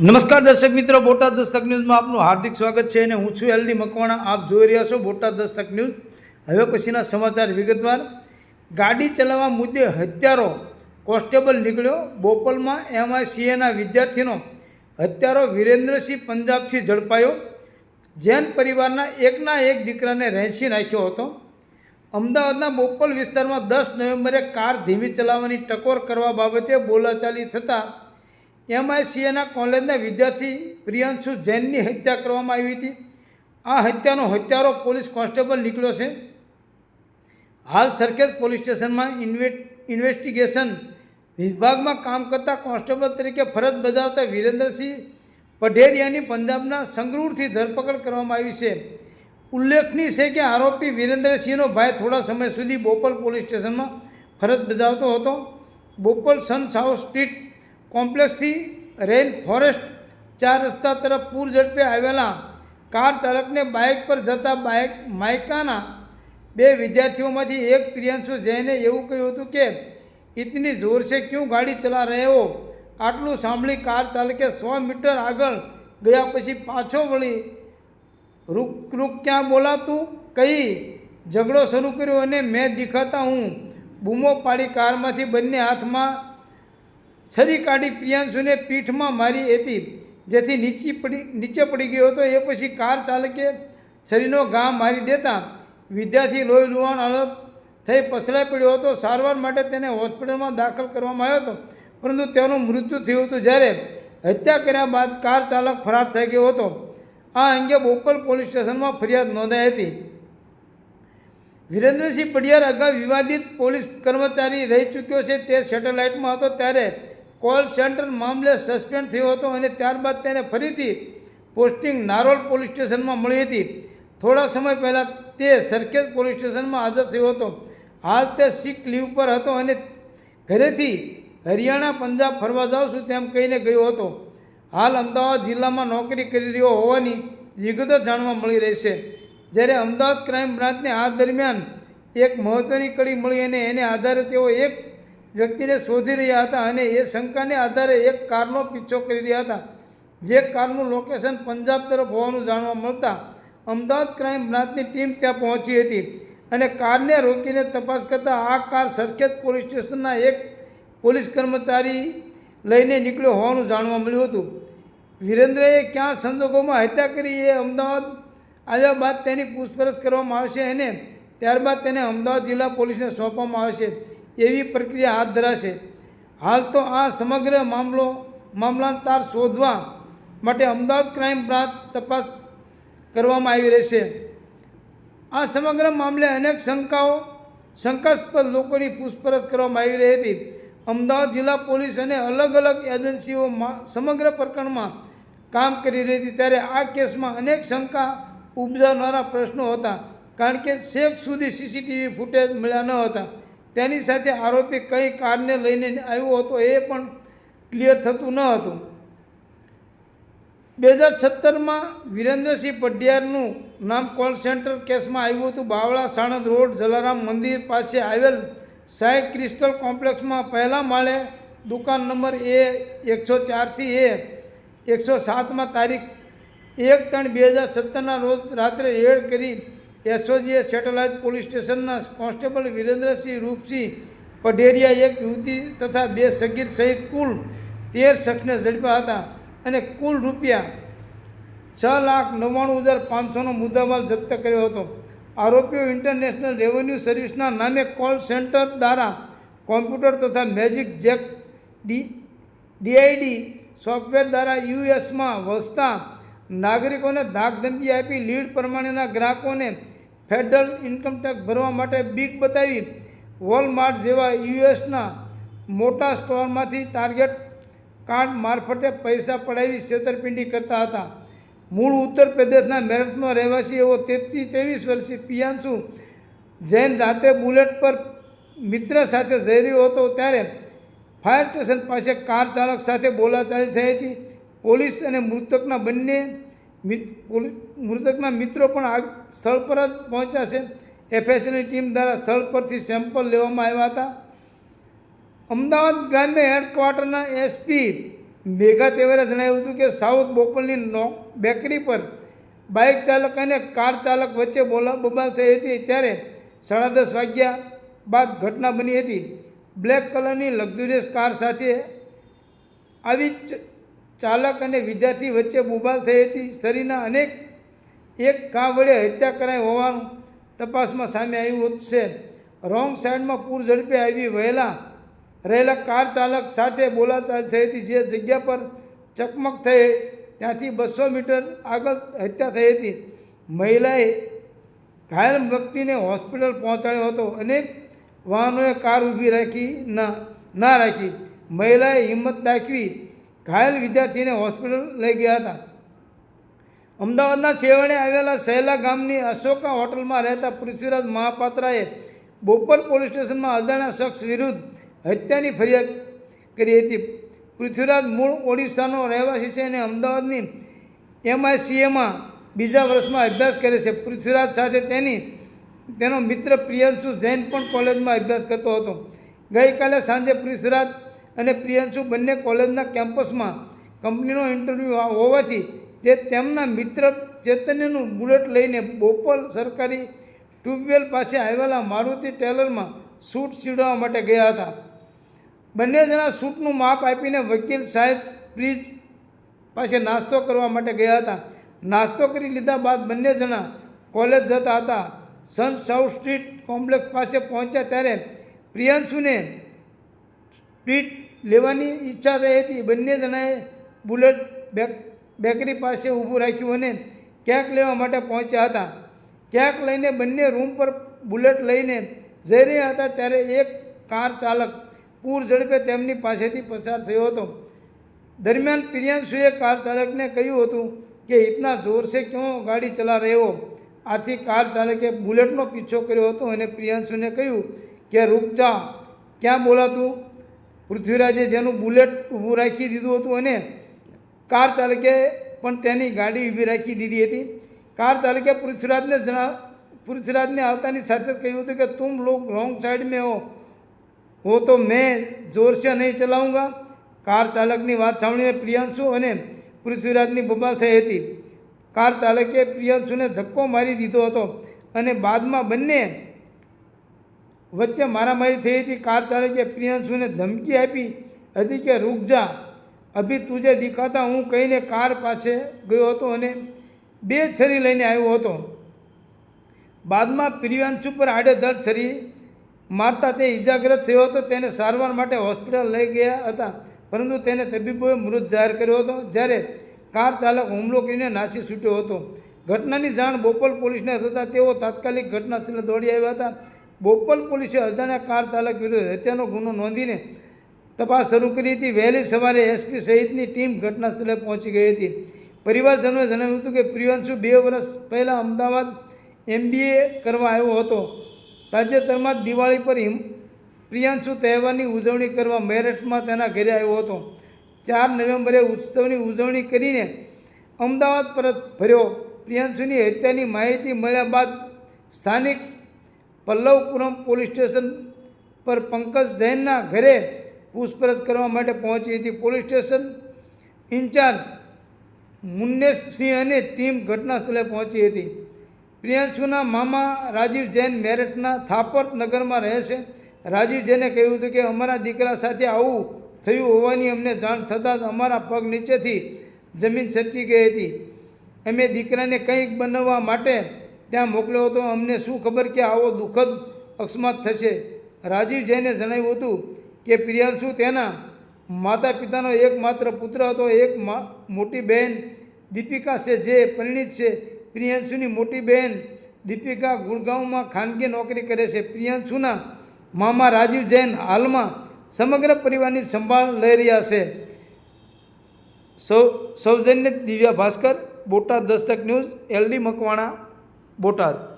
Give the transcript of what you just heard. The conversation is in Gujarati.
નમસ્કાર દર્શક મિત્રો, બોટાદ દસ્તક ન્યૂઝમાં આપનું હાર્દિક સ્વાગત છે અને હું છું એલડી મકવાણા. આપ જોઈ રહ્યા છો બોટાદ દસ્તક ન્યૂઝ. હવે પછીના સમાચાર વિગતવાર. ગાડી ચલાવવા મુદ્દે હત્યારો. કોન્સ્ટેબલ નીકળ્યો બોપલમાં. એમઆઈસીએના વિદ્યાર્થીનો હત્યારો વિરેન્દ્રસિંહ પંજાબથી ઝડપાયો. જૈન પરિવારના એકના એક દીકરાને રહેંચી નાખ્યો હતો. અમદાવાદના બોપલ વિસ્તારમાં દસ નવેમ્બરે કાર ધીમી ચલાવવાની ટકોર કરવા બાબતે બોલાચાલી થતાં એમઆઈસીએના કોલેજના વિદ્યાર્થી પ્રિયાંશુ જૈનની હત્યા કરવામાં આવી હતી. આ હત્યાનો હત્યારો પોલીસ કોન્સ્ટેબલ નીકળ્યો છે. હાલ સરખેજ પોલીસ સ્ટેશનમાં ઇન્વેસ્ટિગેશન વિભાગમાં કામ કરતા કોન્સ્ટેબલ તરીકે ફરજ બજાવતા વિરેન્દ્રસિંહ પઢેરિયાની પંજાબના સંગરૂરથી ધરપકડ કરવામાં આવી છે. ઉલ્લેખનીય છે કે આરોપી વિરેન્દ્રસિંહનો ભાઈ થોડા સમય સુધી બોપલ પોલીસ સ્ટેશનમાં ફરજ બજાવતો હતો. બોપલ સન સાઉથ સ્ટ્રીટ કોમ્પ્લેક્સથી રેન ફોરેસ્ટ ચાર રસ્તા તરફ પૂર ઝડપે આવેલા કાર ચાલકને બાઇક પર જતા બાઇક માયકાના બે વિદ્યાર્થીઓમાંથી એક પ્રિયાંશુ જૈને એવું કહ્યું હતું કે, ઇતની જોર છે, ક્યું ગાડી ચલા રહ્યો આટલું સાંભળી કાર ચાલકે સો મીટર આગળ ગયા પછી પાછો વળી રૂક રૂક ક્યાં બોલાતું? કહી, ઝઘડો શરૂ કર્યો અને મેં દેખાતા હું. બૂમો પાડી કારમાંથી બંને હાથમાં છરી કાઢી પ્રિયાંશુને પીઠમાં મારી હતી જેથી નીચી પડી, નીચે પડી ગયો હતો. એ પછી કાર ચાલકે છરીનો ઘા મારી દેતા વિદ્યાર્થી લોહી લુહાણ હાલત થઈ પસરાઈ પડ્યો હતો. સારવાર માટે તેને હોસ્પિટલમાં દાખલ કરવામાં આવ્યો હતો. પરંતુ તેનું મૃત્યુ થયું હતું જ્યારે હત્યા કર્યા બાદ કાર ચાલક ફરાર થઈ ગયો હતો. આ અંગે બોપલ પોલીસ સ્ટેશનમાં ફરિયાદ નોંધાઈ હતી. વિરેન્દ્રસિંહ પડિયાર અગાઉ વિવાદિત પોલીસ કર્મચારી રહી ચૂક્યો છે તે સેટેલાઇટમાં હતો. ત્યારે કોલ સેન્ટર મામલે સસ્પેન્ડ થયો હતો અને ત્યારબાદ તેને ફરીથી પોસ્ટિંગ નારોલ પોલીસ સ્ટેશનમાં મળી હતી. થોડા સમય પહેલાં તે સરખેજ પોલીસ સ્ટેશનમાં હાજર થયો હતો. હાલ તે સિક લીવ પર હતો અને ઘરેથી હરિયાણા, પંજાબ ફરવા જાઉં છું તેમ કહીને ગયો હતો. હાલ અમદાવાદ જિલ્લામાં નોકરી કરી રહ્યો હોવાની વિગતો જાણવા મળી રહી છે. જ્યારે અમદાવાદ ક્રાઇમ બ્રાન્ચને આ દરમિયાન એક મહત્ત્વની કડી મળી અને એને આધારે તેઓ એક વ્યક્તિને શોધી રહ્યા હતા અને એ શંકાને આધારે એક કારનો પીછો કરી રહ્યા હતા. જે કારનું લોકેશન પંજાબ તરફ હોવાનું જાણવા મળતા અમદાવાદ ક્રાઇમ બ્રાન્ચની ટીમ ત્યાં પહોંચી હતી અને કારને રોકીને તપાસ કરતાં આ કાર સરખેજ પોલીસ સ્ટેશનના એક પોલીસ કર્મચારી લઈને નીકળ્યો હોવાનું જાણવા મળ્યું હતું. વિરેન્દ્રએ ક્યાં સંજોગોમાં હત્યા કરી એ અમદાવાદ આવ્યા બાદ તેની પૂછપરછ કરવામાં આવશે અને ત્યારબાદ તેને અમદાવાદ જિલ્લા પોલીસને સોંપવામાં આવશે. એવી પ્રક્રિયા હાથ ધરાશે. હાલ તો આ સમગ્ર મામલો મામલાતાર શોધવા માટે અમદાવાદ ક્રાઇમ બ્રાન્ચ તપાસ કરવામાં આવી રહેશે. આ સમગ્ર મામલે અનેક શંકાઓ, શંકાસ્પદ લોકોની પૂછપરછ કરવામાં આવી રહી હતી. અમદાવાદ જિલ્લા પોલીસ અને અલગ અલગ એજન્સીઓ સમગ્ર પ્રકરણમાં કામ કરી રહી હતી. ત્યારે આ કેસમાં અનેક શંકા ઉપજાવનારા પ્રશ્નો હતા. કારણ કે શેખ સુધી સીસીટીવી ફૂટેજ મળ્યા ન હતા. તેની સાથે આરોપી કઈ કારને લઈને આવ્યો હતો એ પણ ક્લિયર થતું ન હતું. બે હજાર સત્તરમાં વિરેન્દ્રસિંહ પઢિયારનું નામ કોલ સેન્ટર કેસમાં આવ્યું હતું. બાવળા સાણંદ રોડ, જલારામ મંદિર પાસે આવેલ સાંઈ ક્રિસ્ટલ કોમ્પ્લેક્સમાં પહેલા માળે દુકાન નંબર એ એકસો ચારથી એ એકસો સાતમાં તારીખ એક ત્રણ બે હજાર સત્તરના રોજ રાત્રે રેડ કરી એસઓજીએ સેટેલાઇટ પોલીસ સ્ટેશનના કોન્સ્ટેબલ વિરેન્દ્રસિંહ રૂપસિંહ પઢેરિયા એક યુવતી તથા બે સગીર સહિત કુલ તેર શખ્સને ઝડપ્યા હતા અને કુલ રૂપિયા છ લાખ નવ્વાણું હજાર પાંચસોનો મુદ્દામાલ જપ્ત કર્યો હતો. આરોપીઓ ઇન્ટરનેશનલ રેવન્યુ સર્વિસના નામે કોલ સેન્ટર દ્વારા કોમ્પ્યુટર તથા magic jack D, DID software દ્વારા યુએસમાં વસતા નાગરિકોને ધાકધમકી આપી લીડ પ્રમાણેના ગ્રાહકોને ફેડરલ ઇન્કમટેક્સ ભરવા માટે બીક બતાવી વોલમાર્ટ જેવા યુએસના મોટા સ્ટોરમાંથી ટાર્ગેટ કાર્ડ મારફતે પૈસા પડાવી છેતરપિંડી કરતા હતા. મૂળ ઉત્તર પ્રદેશના મેરઠનો રહેવાસી એવો તેત્રીસ ત્રેવીસ વર્ષીય પિયાંશુ જૈન રાતે બુલેટ પર મિત્ર સાથે જઈ રહ્યો હતો ત્યારે ફાયર સ્ટેશન પાસે કાર ચાલક સાથે બોલાચાલી થઈ હતી. પોલીસ અને મૃતકના બંને મૃતકના મિત્રો પણ આ સ્થળ પર જ પહોંચ્યા છે. એફએસએલની ટીમ દ્વારા સ્થળ પરથી સેમ્પલ લેવામાં આવ્યા હતા. અમદાવાદ ગ્રામ્ય હેડક્વાર્ટરના એસપી મેઘા તેવરે જણાવ્યું હતું કે સાઉથ બોપલની નો, બેકરી પર બાઇક ચાલક અને કાર ચાલક વચ્ચે બોલા, બબાલ થઈ હતી. ત્યારે સાડા દસ વાગ્યા બાદ ઘટના બની હતી. બ્લેક કલરની લક્ઝુરિયસ કાર સાથે આવી ચાલક અને વિદ્યાર્થી વચ્ચે બોબાલ થઈ હતી. શરીરના અનેક એક ઘા વડે હત્યા કરાઈ હોવાનું તપાસમાં સામે આવ્યું છે. રોંગ સાઈડમાં પૂર ઝડપે આવી વહેલા રહેલા કાર ચાલક સાથે બોલાચાલ થઈ હતી. જે જગ્યા પર ચકમક થઈ ત્યાંથી બસો મીટર આગળ હત્યા થઈ હતી. મહિલાએ ઘાયલ વ્યક્તિને હોસ્પિટલ પહોંચાડ્યો હતો. અનેક વાહનોએ કાર ઊભી રાખી ના ના રાખી. મહિલાએ હિંમત દાખવી ઘાયલ વિદ્યાર્થીને હોસ્પિટલ લઈ ગયા હતા. અમદાવાદના છેવાડે આવેલા સહેલા ગામની અશોકા હોટલમાં રહેતા પૃથ્વીરાજ મહાપાત્રાએ બોપર પોલીસ સ્ટેશનમાં અજાણ્યા શખ્સ વિરુદ્ધ હત્યાની ફરિયાદ કરી હતી. પૃથ્વીરાજ મૂળ ઓડિશાનો રહેવાસી છે અને અમદાવાદની એમઆઈસીએમાં બીજા વર્ષમાં અભ્યાસ કરે છે. પૃથ્વીરાજ સાથે તેની, તેનો મિત્ર પ્રિયંશુ જૈન પણ કોલેજમાં અભ્યાસ કરતો હતો. ગઈકાલે સાંજે પૃથ્વીરાજ અને પ્રિયંશુ બંને કોલેજના કેમ્પસમાં કંપનીનો ઇન્ટરવ્યૂ હોવાથી તે તેમના મિત્ર ચૈતન્યનું બુલેટ લઈને બોપલ સરકારી ટ્યુબવેલ પાસે આવેલા મારુતિ ટેલરમાં સૂટ સીવડાવવા માટે ગયા હતા. બંને જણા સૂટનું માપ આપીને વકીલ સાહેબ બ્રિજ પાસે નાસ્તો કરવા માટે ગયા હતા. નાસ્તો કરી લીધા બાદ બંને જણા કોલેજ જતા હતા. સન સાઉથ સ્ટ્રીટ કોમ્પ્લેક્સ પાસે પહોંચ્યા ત્યારે પ્રિયાંશુને ટ્રીટ લેવાની ઈચ્છા થઈ હતી. બંને જણાએ બુલેટ બેક, બેકરી પાસે ઊભું રાખ્યું અને ક્યાંક લેવા માટે પહોંચ્યા હતા. ક્યાંક લઈને બંને રૂમ પર બુલેટ લઈને જઈ રહ્યા હતા ત્યારે એક કાર ચાલક પૂર ઝડપે તેમની પાસેથી પસાર થયો હતો. દરમિયાન પ્રિયાંશુએ કાર ચાલકને કહ્યું હતું કે, ઇતના જોરશે ક્यों ગાડી ચલા રહ્યો આથી કાર ચાલકે બુલેટનો પીછો કર્યો હતો અને પ્રિયાંશુને કહ્યું કે, રૂક જા. ક્યાં બોલાતું પૃથ્વીરાજે જેનું બુલેટ ઊભું રાખી દીધું હતું અને કાર ચાલકે પણ તેની ગાડી ઊભી રાખી દીધી હતી. કાર ચાલકે પૃથ્વીરાજને જણા, પૃથ્વીરાજને આવતાની સાથે જ કહ્યું હતું કે તું લોક રોંગ સાઈડ મેં હો. હો તો મેં જોરશે નહીં ચલાવુંગા કાર ચાલકની વાત સાંભળીને પ્રિયાંશુ અને પૃથ્વીરાજની બબાલ થઈ હતી. કાર ચાલકે પ્રિયાંશુને ધક્કો મારી દીધો હતો અને બાદમાં બંને વચ્ચે મારામારી થઈ હતી, કાર ચાલકે પ્રિયાંશુને ધમકી આપી હતી કે, રૂક જા. અભી તુજે દેખાતા હું કહીને કાર પાસે ગયો હતો અને બે છરી લઈને આવ્યો હતો. બાદમાં પ્રિયાંશુ પર આડેધડ છરી મારતા તે ઇજાગ્રસ્ત થયો હતો. તેને સારવાર માટે હોસ્પિટલ લઈ ગયા હતા, પરંતુ તેને તબીબોએ મૃત જાહેર કર્યો હતો. જ્યારે કાર ચાલક હુમલો કરીને નાસી છૂટ્યો હતો. ઘટનાની જાણ બોપલ પોલીસને થતાં તેઓ તાત્કાલિક ઘટના સ્થળે દોડી આવ્યા હતા. બોપલ પોલીસે અજાણ્યા કાર ચાલક વિરુદ્ધ હત્યાનો ગુનો નોંધીને તપાસ શરૂ કરી હતી. વહેલી સવારે એસપી સહિતની ટીમ ઘટના સ્થળે પહોંચી ગઈ હતી. પરિવારજનોએ જણાવ્યું હતું કે પ્રિયાંશુ બે વર્ષ પહેલાં અમદાવાદ એમબીએ કરવા આવ્યો હતો. તાજેતરમાં દિવાળી પર હિમ પ્રિયાંશુ તહેવારની ઉજવણી કરવા મેરઠમાં તેના ઘરે આવ્યો હતો. ચાર નવેમ્બરે ઉત્સવની ઉજવણી કરીને અમદાવાદ પરત ફર્યો. પ્રિયાંશુની હત્યાની માહિતી મળ્યા બાદ સ્થાનિક પલ્લવપુરમ પોલીસ સ્ટેશન પર પંકજ જૈનના ઘરે પૂછપરછ કરવા માટે પહોંચી હતી પોલીસ સ્ટેશન ઇન્ચાર્જ મુન્નેશસિંહ અને ટીમ ઘટના સ્થળે પહોંચી હતી. પ્રિયાંશુના મામા રાજીવ જૈન મેરઠના થાપર નગરમાં રહે છે રાજીવ જૈને કહ્યું હતું કે, અમારા દીકરા સાથે આવું થયું હોવાની અમને જાણ થતાં જ અમારા પગ નીચેથી જમીન છટકી ગઈ હતી. અમે દીકરાને કંઈક બનાવવા માટે ત્યાં મોકલ્યો હતો, અમને શું ખબર કે આવો દુઃખદ અકસ્માત થશે? રાજીવ જૈને જણાવ્યું હતું કે, પ્રિયાંશુ તેના માતા પિતાનો એકમાત્ર પુત્ર હતો, એક મોટી બહેન દીપિકા છે, જે પરિણીત છે. પ્રિયાંશુની મોટી બહેન દીપિકા ગુડગાંવમાં ખાનગી નોકરી કરે છે. પ્રિયાંશુના મામા રાજીવ જૈન હાલમાં સમગ્ર પરિવારની સંભાળ લઈ રહ્યા છે. સૌ, સૌજન્ય Divya Bhaskar, Botad Dastak news, L D Makwana. Botad.